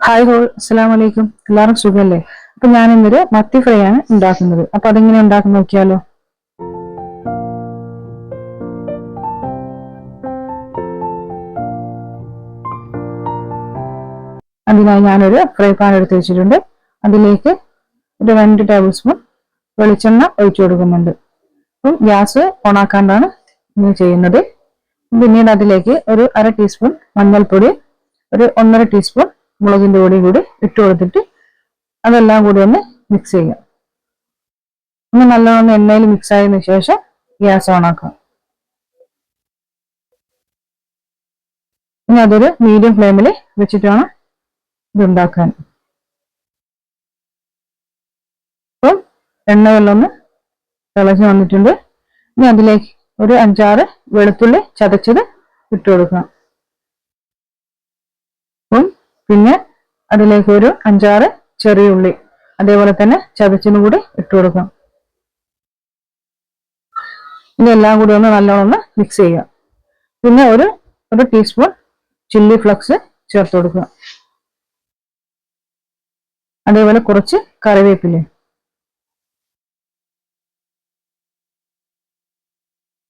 Hi whole അസ്സലാം വലൈക്കും എല്ലാവരും സുഖമല്ലേ അപ്പൊ ഞാൻ ഇന്നൊരു മത്തി ഫ്രൈ ആണ് ഉണ്ടാക്കുന്നത്. അപ്പൊ അതെങ്ങനെ ഉണ്ടാക്കുന്ന നോക്കിയാലോ? അതിനായി ഞാനൊരു ഫ്രൈ പാൻ എടുത്ത് വെച്ചിട്ടുണ്ട്. അതിലേക്ക് ഒരു രണ്ട് ടേബിൾ സ്പൂൺ വെളിച്ചെണ്ണ ഒഴിച്ചു കൊടുക്കുന്നുണ്ട്. അപ്പം ഗ്യാസ് ഓണാക്കാണ്ടാണ് ഇന്ന് ചെയ്യുന്നത്. പിന്നീട് അതിലേക്ക് ഒരു അര ടീസ്പൂൺ മഞ്ഞൾപ്പൊടി ഒരു ഒന്നര ടീസ്പൂൺ മുളകിന്റെ പൊടിയും കൂടി ഇട്ട് കൊടുത്തിട്ട് അതെല്ലാം കൂടി ഒന്ന് മിക്സ് ചെയ്യാം ഒന്ന് നല്ലോണം എണ്ണയിൽ മിക്സ് ആയതിനു ശേഷം ഗ്യാസ് ഓൺ ആക്കാം ഇനി അതൊരു മീഡിയം ഫ്ലെയിമിൽ വെച്ചിട്ട് വേണം ഇതുണ്ടാക്കാൻ അപ്പം എണ്ണ വെള്ളം ഒന്ന് തിളച്ച് വന്നിട്ടുണ്ട്. ഇനി അതിലേക്ക് ഒരു അഞ്ചാറ് വെളുത്തുള്ളി ചതച്ചത് ഇട്ട് കൊടുക്കാം അപ്പം പിന്നെ അതിലേക്ക് ഒരു അഞ്ചാറ് ചെറിയ ഉള്ളി അതേപോലെ തന്നെ ചതച്ചിനും കൂടി ഇട്ട് കൊടുക്കാം. എല്ലാം കൂടി ഒന്ന് നല്ലോണം ഒന്ന് മിക്സ് ചെയ്യുക. പിന്നെ ഒരു ഒരു ടീസ്പൂൺ ചില്ലി ഫ്ലക്സ് ചേർത്ത് കൊടുക്കുക. അതേപോലെ കുറച്ച് കറിവേപ്പില.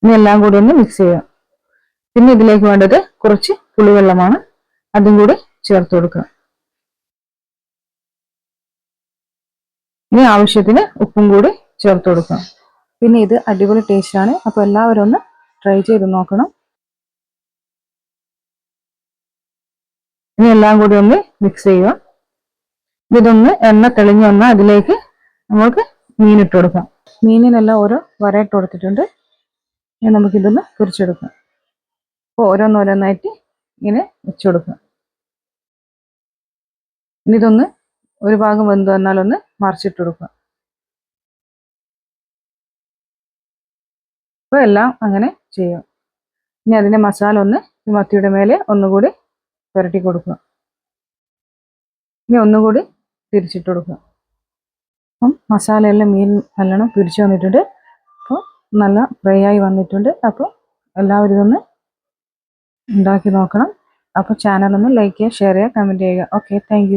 ഇനി എല്ലാം കൂടി ഒന്ന് മിക്സ് ചെയ്യുക. പിന്നെ ഇതിലേക്ക് വേണ്ടത് കുറച്ച് പുളിവെള്ളമാണ്. അതും കൂടി ചേർത്ത് കൊടുക്കുക. ഇനി ആവശ്യത്തിന് ഉപ്പും കൂടി ചേർത്ത് കൊടുക്കുക. പിന്നെ ഇത് അടിപൊളി ടേസ്റ്റ് ആണ്. അപ്പോൾ എല്ലാവരും ഒന്ന് ട്രൈ ചെയ്ത് നോക്കണം. ഇനി എല്ലാം കൂടി ഒന്ന് മിക്സ് ചെയ്യുക. ഇതൊന്ന് എണ്ണ തെളിഞ്ഞു വന്നാൽ അതിലേക്ക് നമുക്ക് മീൻ ഇട്ട് കൊടുക്കാം. മീനിനെല്ലാം ഓരോ വര ഇട്ട് കൊടുത്തിട്ടുണ്ട്. ഇനി നമുക്കിതൊന്ന് പൊരിച്ചെടുക്കാം അപ്പോൾ ഓരോന്നോരോന്നായിട്ട് ഇങ്ങനെ വെച്ചു കൊടുക്കാം. ഇനി ഇതൊന്ന് ഒരു ഭാഗം വെന്ത് വന്നാൽ ഒന്ന് മറിച്ചിട്ട് കൊടുക്കുക. അപ്പോൾ എല്ലാം അങ്ങനെ ചെയ്യാം. ഇനി അതിന്റെ മസാല ഒന്ന് ഈ മത്തിയുടെ മേലെ ഒന്നുകൂടി പുരട്ടി കൊടുക്കുക. ഇനി ഒന്നുകൂടി തിരിച്ചിട്ട് കൊടുക്കുക. അപ്പം മസാലയെല്ലാം മീൻ നല്ലോണം പിരിച്ചു വന്നിട്ടുണ്ട്. അപ്പോൾ നല്ല ഫ്രൈ ആയി വന്നിട്ടുണ്ട്. അപ്പോൾ എല്ലാവരും ഇതൊന്ന് ഉണ്ടാക്കി നോക്കണം. അപ്പോൾ ചാനൽ ഒന്ന് ലൈക്ക് ചെയ്യുക ഷെയർ ചെയ്യുക കമന്റ് ചെയ്യുക. Okay thank